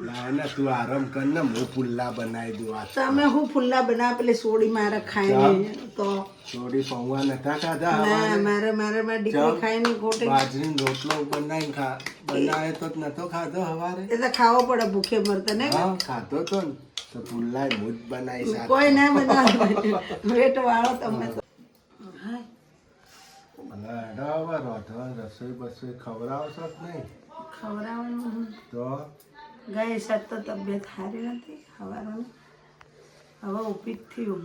ના ના તું આરામ કર ને હું પુલ્લા બનાવી દઉં આ તમે હું ફુલ્લા બનાવ પેલી સોડી મારે ખાઈને તો થોડી પૌવા નતા ખાધા ના મારે મારે મારી દીકરી ખાઈને ખોટે. બાજરીનો રોટલો બનાવીને ખા બનાવે તો નતો ખાધો હવારે? એ તો ખાવો પડે ભૂખે મરતા ને ખાધો તો ને. તો હું બનાવી સાથે કોઈ ના બનાવે. વેટ વાળો તમે તો. રસોઈ બસોઈ ખવડાવશો જ નહીં. ખવડાવવાનું. તો? ગઈ સાત તો તબિયત સારી નથી સવારની હવે ઊભી જ થયું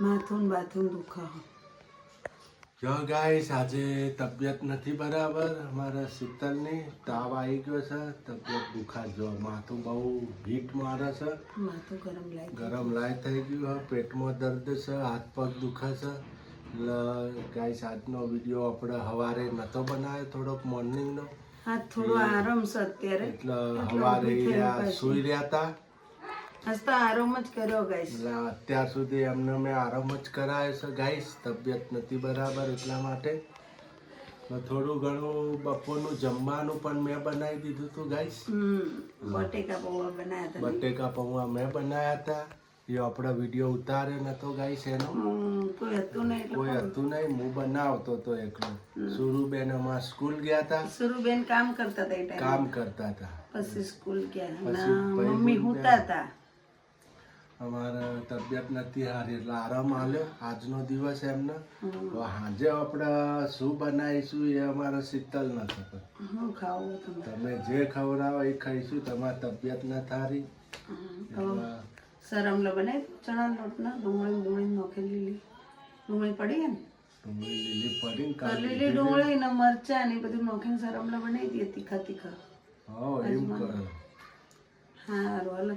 માથું બાથું દુખા જો ગાઈસ આજે તબિયત નથી બરાબર અમારા શીતલની તાવ આવી ગયો છે તબિયત બુખાર જો માથું બહુ હીટ મારે છે માથું ગરમ લાય ગરમ લાય થઈ ગયું છે પેટમાં દર્દ છે હાથ પગ દુખે છે. એટલે ગાઈસ આજનો વીડિયો આપણે સવારે નહોતો બનાવ્યો થોડોક મોર્નિંગનો આ થોડો આરામ છે અત્યારે. એટલે સવારે સુઈ રહ્યા હતા? આજ આરામ જ કર્યો ગાઈસ. અત્યાર સુધી એમને મેં આરામ જ કરાયો છે ગાઈસ. તબિયત નથી બરાબર એટલા માટે. થોડું ઘણું બપોરનું જમવાનું પણ મેં બનાવી દીધું હતું ગાઈસ. બટેકા પૌવા બનાવ્યા હતા બટેકા પૌવા મેં બનાવ્યા હતા. એ આપણો વીડિયો ઉતાર્યો નતો ગાઈસ એનો. કોઈ હતું નહીં કોઈ હતું નહીં હું બનાવતો તો એકલો. સુરુબેન અમાર સ્કૂલ ગયા હતા સુરુબેન કામ કરતા હતા એ ટાઈમ કામ કરતા હતા પછી સ્કૂલ ગયા. ના, મમ્મી હુતા હતા અમારે તબિયત નથી સારી એટલે આરામ આલ્યો. આજનો દિવસ એમને. તો સાંજે આપણે શું બનાવીશું એ અમારે શીતલ ન ખબર. તમે? જે ખવડાવો એ ખાઈશું તમારી તબિયત ન તો સરમલો બનાવી ચણા લોટના ડુંગળી ડુંગળી નોખી લીલી. ડુંગળી પડી ને ડુંગળી લીલી પડીને તો કાઢી લીલી ડુંગળી ને મરચા ને બધું નોખીને સરમલો બનાવી દઈએ તીખા તીખા.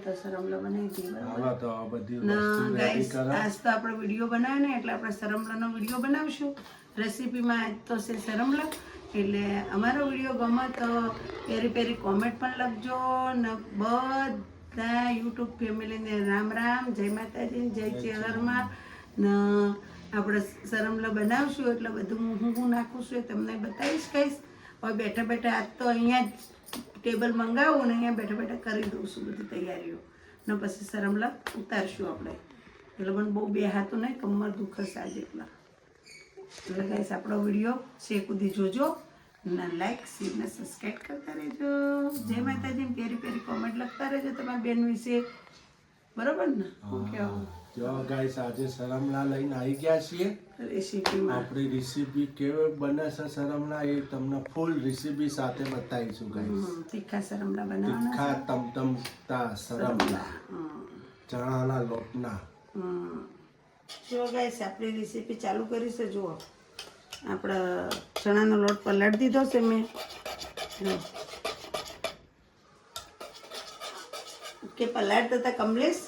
તો સરમલો બનાવી દઈએ ના ગાઈસ આજ તો આપણે વીડિયો બનાવ્યો ને એટલે આપણે સરમલાનો વીડિયો બનાવશું. રેસીપીમાં આજ તો છે સરમલા એટલે અમારો વીડિયો ગમે તો પેરી પેરી કોમેન્ટ પણ લખજો ને બધા યુટ્યુબ ફેમિલીને રામ રામ જય માતાજી જય ચેલરમાં ને આપણે સરમલો બનાવશું એટલે બધું હું હું નાખું છું એ તમને બતાવીશ કહીશ. હવે બેઠા બેઠા આજ તો અહીંયા જ ટેબલ મંગાવું ને અહીંયા બેઠા બેઠા કરી દઉં છું બધી તૈયારીઓ. ને પછી સરમલા ઉતારશું આપણે. એટલે મને બહુ બે હાથું નહીં કમર દુખશે આજે એટલા. એટલે કહીશ આપણો વીડિયો છે સુધી જોજો. ને લાઈક શેર ને સબસ્ક્રાઈબ કરતા રહેજો. જય માતાજી પેરી પેરી કોમેન્ટ લખતા રહેજો તમારી બેન વિશે. બરોબર ને? હું કહેવું જો ગાઈસ આજે સરમણા લઈને આવી ગયા છીએ. આપણી રેસીપી કેવી બને છે સરમણા એ તમને ફૂલ રેસીપી સાથે બતાવીશું ગાઈસ તીખા સરમણા બનાવવાના તીખા તમતમતા સરમણા. ચણાના લોટના. જો ગાઈસ આપણી રેસીપી ચાલુ કરીશું જુઓ. આપણે ચણાનો લોટ પલાળી દીધો છે મેં. કે પલાળતા હતા કમલેશ.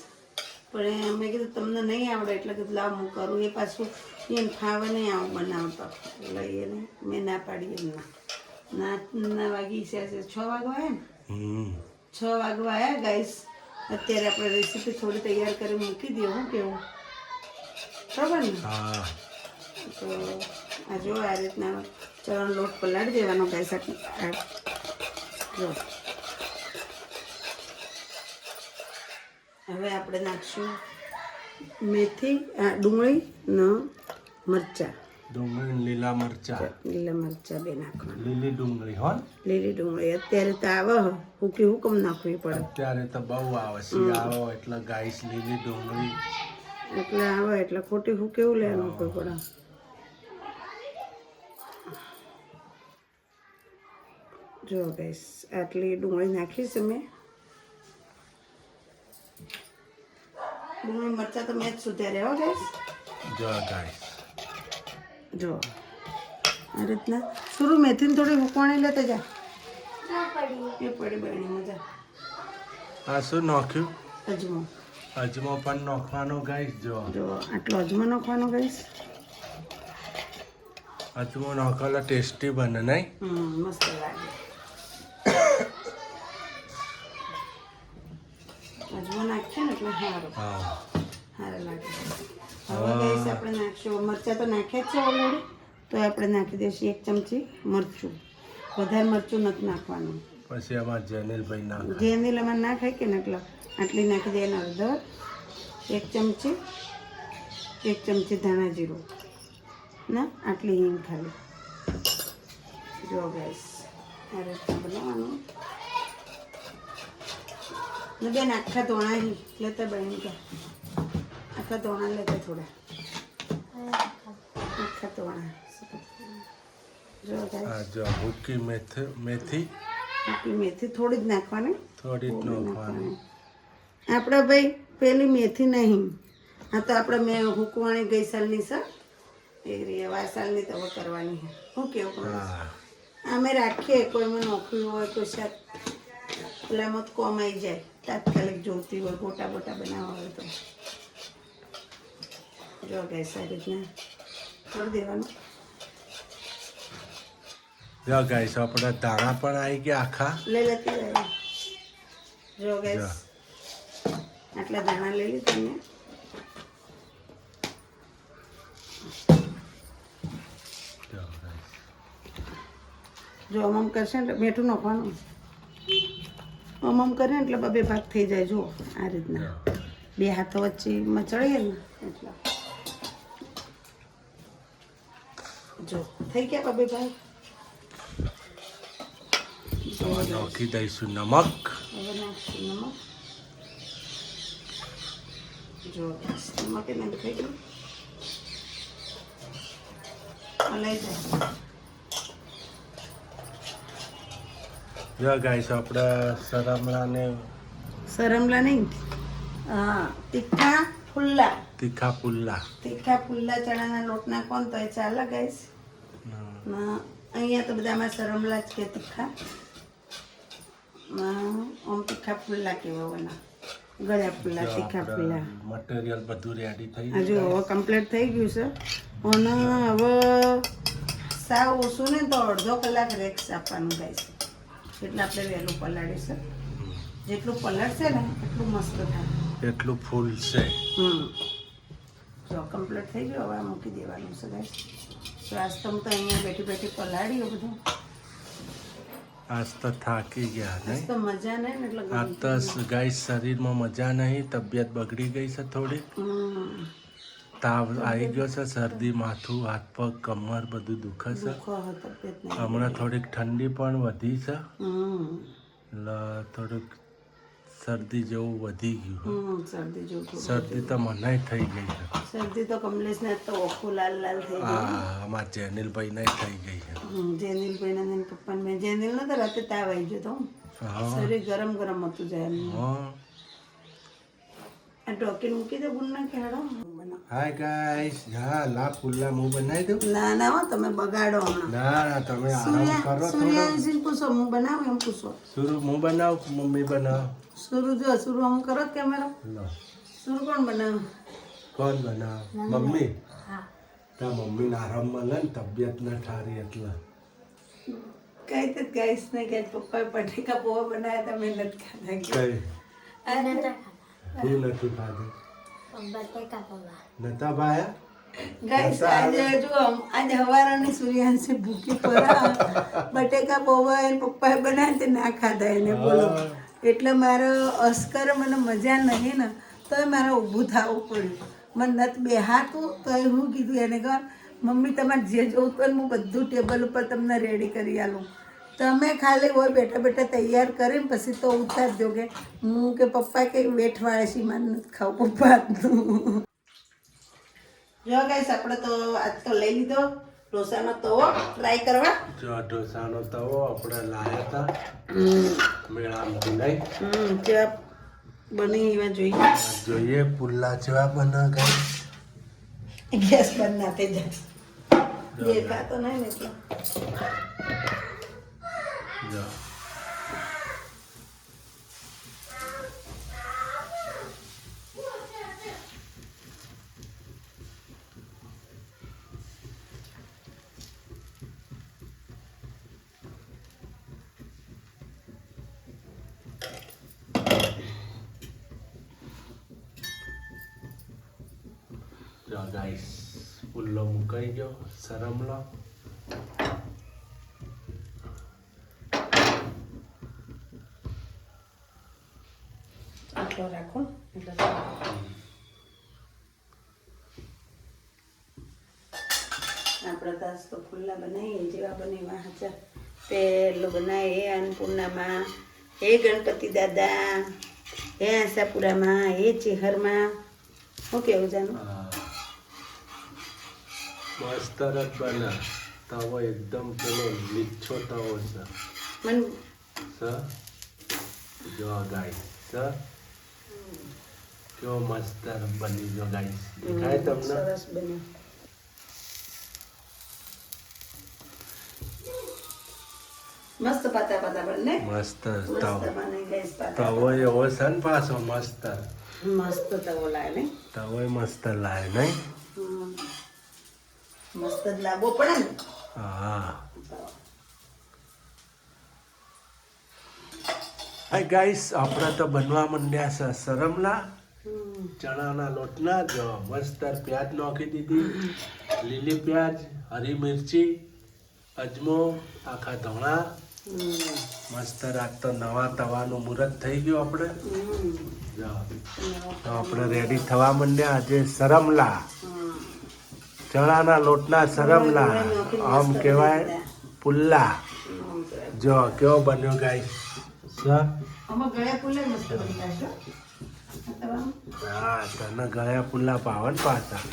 પણ મેં કીધું તમને નહીં આવડે એટલે કીધું લાવ હું કરું. એ પાછું એને ફાવે નહીં આવું બનાવતો. એટલે એને મેં ના પાડી એમના. ના ના વાગી છે છ વાગવા આવ્યા ને? છ વાગવા આવ્યા ગાઈસ અત્યારે આપણે રેસીપી થોડી તૈયાર કરી મૂકી દઈએ. હું કેવું? બરાબર ને? હા. તો આ જો આ રીતના ચણાનો લોટ પલાળી દેવાનો ગાઈસ જો. હવે આપણે નાખશું મેથી આ ડુંગળી ને મરચાં. ડુંગળી લીલા મરચા. લીલા મરચાં બે નાખવાના. લીલી ડુંગળી હો. લીલી ડુંગળી. અત્યારે તો આવે હ. હુકી હુકમ નાખવી પડે. અત્યારે તો બહુ આવે શિયાળો એટલે ગાઈસ લીલી ડુંગળી. એટલે આવે એટલે ખોટી હું કેવું લેવાનું કોઈ પડે. જો ગઈશ આટલી ડુંગળી નાખીશ અમે મેં. ડુંગળી મરચાં તો મેં જ સુધાર્યા હો ગઈશ જો ગાઈસ જો આ રીતના. સુરુ મેથીને થોડી હુકવાણી લેતા જા. એ પડી બની મજા આ શું નાખ્યું? અજમો. અજમો પણ નાખવાનો ગાઈશ જો. જો આટલો અજમો નાખવાનો ગઈશ. અજમો નાખેલા ટેસ્ટી બને નહીં? મસ્ત લાગે અજમો નાખીએ ને એટલે સારું સારું લાગે. હવે ગઈશ આપણે નાખશું. મરચાં તો નાખ્યા જ છે ઓલરેડી તો આપણે નાખી દઈશું એક ચમચી મરચું. વધારે મરચું નથી નાખવાનું. પછી આમાં જેનિલભાઈ ના ખાય કે ને આટલી નાખી દે એના હળદર એક ચમચી એક ચમચી ધાણા જીરું. ના આટલી હિંગ ખાલી. જો ગેસ આ રીતના બનાવવાનું. ને બેન આખા ધોણા લેતા બહેન કે. આખા ધોણા લેતા થોડા. આખા ધોણા. જો ભૂકી મેથી મેથી. થોડી જ નાખવાની. થોડી જ નાખવાની. આપણે ભાઈ પેલી મેથી નહીં. હા તો આપણે મેં હુકવાણી ગઈ સાલની સર એ રીએ આ સાલની તો કરવાની શું કેવું અમે રાખીએ કોઈમાં નોકરી હોય કોઈ શાક પેલામાં તો કોમ આવી જાય. તાત્કાલિક જોતી હોય ગોટા બોટા બનાવવા હોય તો. જો ગેસ આ રીતના છોડી દેવાનું. જો ગાઈસ આપણા દાણા પણ આવી ગયા આખા. લઈ લેતી જાય જો ગેસ આટલા દાણા લઈ લીધા મેં. જો. આમ કરશે ને મીઠું નાખવાનું. આમ આમ કરે ને એટલે બબે ભાગ થઈ જાય જુઓ આ રીતના. બે હાથો વચ્ચે મચળીએ ને એટલે. જો થઈ ગયા બબે ભાગ? નાખી દઈશું નમક. હવે નાખશું નમક. જો નમક એને થઈ ગયું હલાઈ જાય જો ગાઈસ આપણે સરમલાને સરમલા નહીં તીખા ફુલ્લા. તીખા ફુલ્લા. તીખા ફુલ્લા ચણાના લોટના કોણ તો એ ચાલે ગાઈસ અહીંયા તો બધામાં સરમલા જ કે તીખા. આમ તીખા ફુલ્લા કેવા બના ગળ્યા ફુલ્લા તીખા ફુલ્લા. મટીરિયલ બધું રેડી થઈ હજુ હવે કમ્પ્લીટ થઈ ગયું છે. અને હવે સાવ ઓછું ને તો અડધો કલાક રેક્સ આપવાનું ગાઈસ એટલે આપણે વહેલું પલાળીશું જેટલું પલાળશે ને એટલું મસ્ત થાય. એટલું ફૂલ છે. હમ. જો કમ્પ્લીટ થઈ ગયો હવે મૂકી દેવાનું છે ગાઈસ તો આજ તો હું તો અહીંયા બેઠી બેઠી પલાળ્યું બધું. આજ તો થાકી ગયા આજ તો મજા નહીં ને એટલે આજ તો ગાઈસ શરીરમાં મજા નહીં તબિયત બગડી ગઈ છે થોડી હમ. તાવ આવી ગયો છે શરદી માથું હાથ પગ કમર બધું દુખે છે. હમણાં થોડીક ઠંડી પણ વધી છે. એટલે થોડુંક શરદી જેવું વધી ગયું શરદી તો મને થઈ ગઈ છે. શરદી તો કમલેશને તો ઓખું લાલ લાલ થઈ ગયું. હા અમારા જેનિલભાઈ ને થઈ ગઈ છે. જેનિલભાઈ ને પપ્પાને મેં જેનિલ નતો રાતે તાવ આવી ગયો તો. શરીર ગરમ ગરમ હતું જાય હા. આ ટોકીને મૂકી દે ગુણ ના હાડો હાય ગાઈસ હા લા પુલ્લા હું બનાવી દઉં. ના ના હો તમે બગાડો હમણાં. ના ના તમે આરામ કરો થોડો. પૂછો હું બનાવું એમ પૂછો. સુરુ હું બનાવ મમ્મી બનાવ. સુરુ જો સુરુ હું કરો કેમેરા લો. સુરુ કોણ બનાવ? કોણ બનાવ? મમ્મી? તા મમ્મીને આરામ મળે ને તબિયત ના ઠારી એટલે. કઈ તે ગાઈસ ને કે પપ્પાએ પટેકા પોવા બનાવ્યા તમે નથી ખાધા. કે કઈ તું નથી ખાધું. નતા ભાયા ગાઈસ આજે જો આજે હવારાની સૂર્યાંશી ભૂખી પડા. બટેકા પૌવા પપ્પાએ બનાવ્યા તે ના ખાધા એને બોલો. એટલે મારો અસ્કર મને મજા નહીં ને તોય મારે ઊભું થવું પડ્યું. મને નથી બેહાતું તોય હું કીધું એને કહો મમ્મી તમારે જે જોવું હોય હું બધું ટેબલ ઉપર તમને રેડી કરી આલું. તમે ખાલી હોય બેઠા બેઠા તૈયાર કરીને પછી તો ઉતારજો કે હું કે પપ્પા કે વેઠ વાળે છે મારે નથી ખાવું પપ્પા. જો ગાઈસ આપણે તો આજ તો લઈ લીધો ઢોસાનો તવો. ટ્રાય કરવા. જો ઢોસાનો તવો આપણે લાયા હતા. મેળામાંથી નહીં હમ જેવા બની એવા જોઈએ. જોઈએ પુલ્લા જેવા બના ગાઈસ ગેસ બંધ ના થઈ જાય. દેખાતો નહીં ને એટલે. જો ગાઈસ પુલ્લો મુકાઈ ગયો સરમલો આટલો રાખો એટલે ચાલો. આપણે તાસ તો ફુલ્લા બનાવીએ જેવા બનાવ્યા હાચા. પેલું બનાવીએ અન્નપૂર્ણામાં હે ગણપતિ દાદા હે આશાપુરામાં હે ચેહરમાં. શું કેવું જાનું? બસ તરત બના તાવો એકદમ પેલો લીચ્છો તાવો છે. મન સ? જો ગાઈસ સ? કેવો મસ્ત બની જો ગાઈસ દેખાય તમને? સરસ બન્યું. મસ્ત પાતા પાતા બને મસ્ત તવો. બને ગેસ પાતા તવો એવો છે ને પાછો મસ્ત. મસ્ત તવો લાય ને તવો મસ્ત લાય ને મસ્ત જ લાવવો પડે ને? હા. હાય ગાઈસ આપણે તો બનવા મંડ્યા છે સરમલા ચણાના લોટના જો મસ્ત પ્યાજ નાખી દીધી. લીલી પ્યાજ હરી મિરચી અજમો આખા ધોણા. મસ્ત રાત તો નવા તવાનું મુહૂર્ત થઈ ગયું આપણે. તો આપણે રેડી થવા માંડ્યા આજે સરમલા ચણાના લોટના સરમલા આમ કહેવાય પુલ્લા. જો કેવો બન્યો ગાય? હા તને ગળ્યા પુલ્લા પાવન પાછા.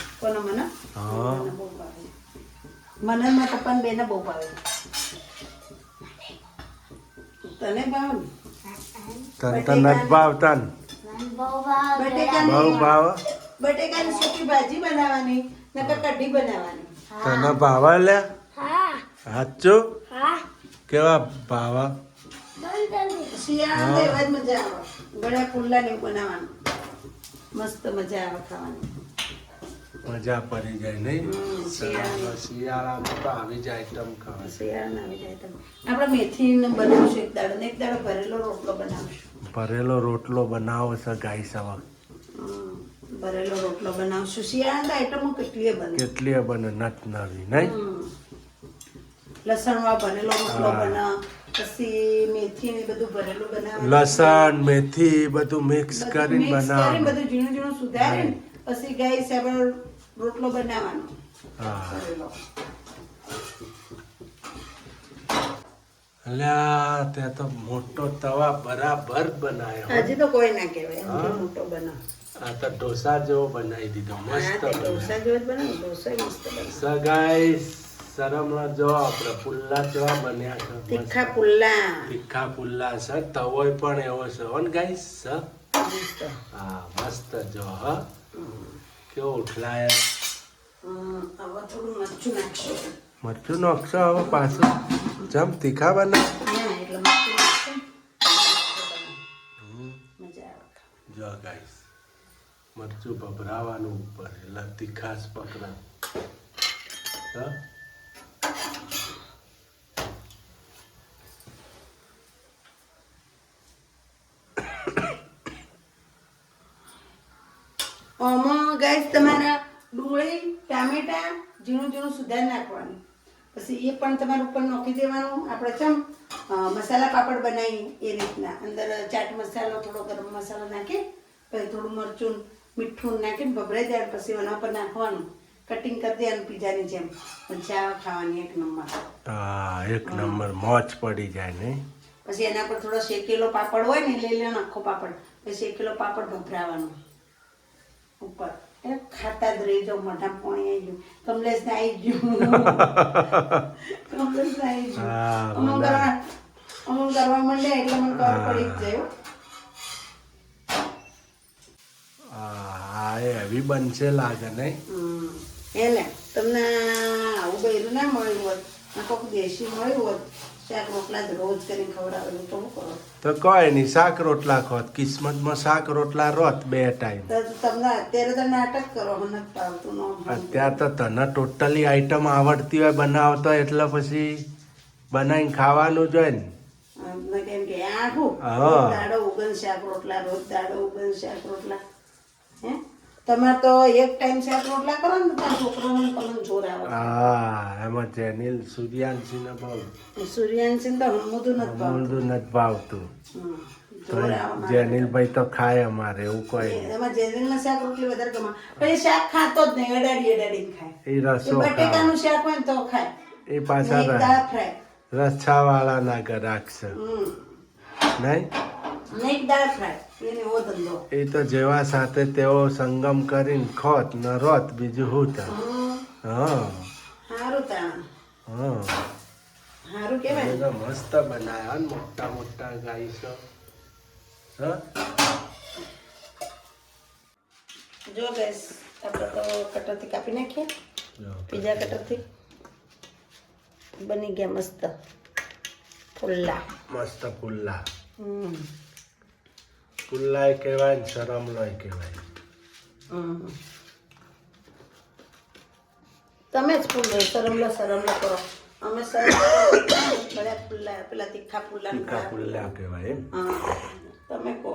હા. મને પપ્પાને બેને બહુ ભાવે તને ભાવ? ને. તન ભાવ તન ભાવ. બટેકાની બહુ ભાવ? બટેકાની સૂકી ભાજી બનાવવાની નકર કઢી બનાવવાની. તને ભાવા લે? હા. કેવા ભાવા? શિયાળામાં મજા આવે. ગળ્યા ખુલ્લા ને બનાવવાનું. મસ્ત મજા આવે ખાવાની. મજા પડી જાય નહીં? શિયાળામાં. તો આવી જાય આઈટમ ખાવા શિયાળામાં આવી જાય તમે આપણે મેથીને બનાવશું એક દાડો એક દાડો ભરેલો રોટલો બનાવશું. ભરેલો રોટલો બનાવો છે ગાય સવા ભરેલો રોટલો બનાવશું. શિયાળાની આઈટમો કેટલી બને? કેટલી બને? નટ નવી નહીં. લસણવા ભરેલો રોટલો હા. પછી મેથી ને બધું ભરેલું બનાવ. લસણ મેથી બધું મિક્સ કરીને mix બધું ઝીણું ઝીણું સુધારીને પછી ગાય સાબળ રોટલો બનાવવાનો. હા. અલ્યા તે તો મોટો તવા બરાબર બનાવ્યો હજી તો કોઈ ના કહેવાય એમ કે હા. મોટો બનાવ. આ તો ઢોસા જેવો બનાવી દીધો મસ્ત ઢોસા જેવો બનાવ ઢોસા મસ્ત સગાઈ શરમમાં જો આપણે પુલ્લા જેવા બન્યા છે તીખા પુલ્લા. તીખા પુલ્લા છે તવોય પણ એવો છે. હો ને ગાઈસ મસ્ત. હા મસ્ત જો હ. કેવો ઉઠલાય હવે થોડું મરચું નાખશું. મરચું નાખશો હવે પાછું. જમ તીખા બને જો ગાઈસ મરચું ભભરાવાનું ઉપર એટલે તીખાશ પકડા હા? ગાઈસ તમારા ડુંગળી ટામેટા ઝીણું ઝીણું સુધારી નાખવાનું. પછી એ પણ તમારે ઉપર નોખી દેવાનું. આપણે ચમ મસાલા પાપડ બનાવી એ રીતના. અંદર ચાટ મસાલો થોડો ગરમ મસાલો નાખી પછી થોડું મરચું મીઠું નાખીને ભભરાઈ દેવાનું. પછી એના પર નાખવાનું. કટિંગ કરી દેવાનું પીઝાની જેમ. મજા ખાવાની એક નંબર. હા એક નંબર. મોજ પડી જાય ને પછી એના પર થોડો શેકેલો પાપડ હોય ને લઈ લેવાનો આખો પાપડ. પછી શેકેલો પાપડ ભભરાવાનો. ઉપર. ખાતા જ રહી જાઓ મોઢા પોણી આવી ગયું. કમલેશ ને આવી ગયું. કમલેશ ને આવી ગયું. અમુક કરવા અમુક કરવા માંડે એટલે મને ખબર પડી જ જાય હા. એ એવી બનશે લાગે નહીં. એને એટલે તમને આવું બૈરું ના મળ્યું હોત ને કોઈક દેશી મળ્યું હોત શાક રોટલા જ રોજ કરીને ખવડાવેલું તો કરો? તો કોઈ નહીં શાક રોટલા ખોત કિસ્મતમાં શાક રોટલા રોત બે ટાઈમ. તમને અત્યારે તો નાટક કરો મને નથી ન અત્યારે તો તને ટોટલી આઈટમ આવડતી હોય બનાવતો એટલે પછી બનાવીને ખાવાનું જોઈએ ને. અમને કેમ કે આખું દાડો ઉગન શાક રોટલા રોજ દાડો ઉગન શાક રોટલા હે? તમારે તો એક ટાઈમ શાક રોટલા કરો ને ત્યાં છોકરાઓને તમને જોર આવે. હા એમાં જેનિલ સૂર્યાંશીને ભાવ. સૂર્યાંશી તો હમુદું નથી ભાવતું. નથી ભાવતું. હમ. તો ખાય અમારે એવું કોઈ. એમાં જેરીના શાક રોટલી વધારે ગમે શાક ખાતો જ નહીં અડાડી અડાડી ખાય. એ રસો બટેકાનું શાક હોય તો ખાય. એ પાછા ને એક ર- દાળ ના ગરાક છે હમ. નહીં? એ તો જેવા સાથે તેઓ સંગમ કરીને ખોત ન રોત બીજું હું તા. હા. મસ્ત બનાવ્યા મોટા મોટા ગાઈસો. હા? જો ગેસ આપણે તો કટરથી કાપી નાખીએ. બીજા કટરથી. બની ગયા મસ્ત ફુલ્લા. મસ્ત ફુલ્લા. હમ. પુલ્લાય કહેવાય ને શરમલોય કહેવાય. તમે જ ફૂલ સરમલો સરમલો કરો. અમે શરમ ફુલ્લા પેલા તીખા ફુલ્લા તીખા પુલ્લા કહેવાય તમે કહો.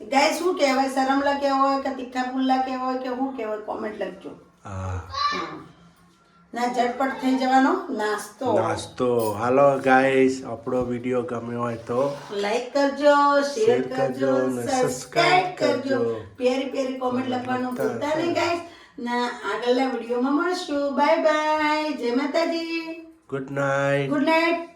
ગાય શું કહેવાય? શરમલા કહેવાય કે તીખા પુલ્લા કહેવાય કે શું કહેવાય? કોમેન્ટ લખજો. હા. ના ઝટપટ થઈ જવાનો નાસ્તો. નાસ્તો. હાલો ગાઈસ આપણો વીડિયો ગમ્યો હોય તો લાઈક કરજો શેર કરજો અને સબસ્ક્રાઇબ કરજો. પેરી પ્યારી કોમેન્ટ લખવાનું ભૂલતા નહીં ગાઈસ ના આગળના વિડીયોમાં મળશું. બાય બાય જય માતાજી. Good night good night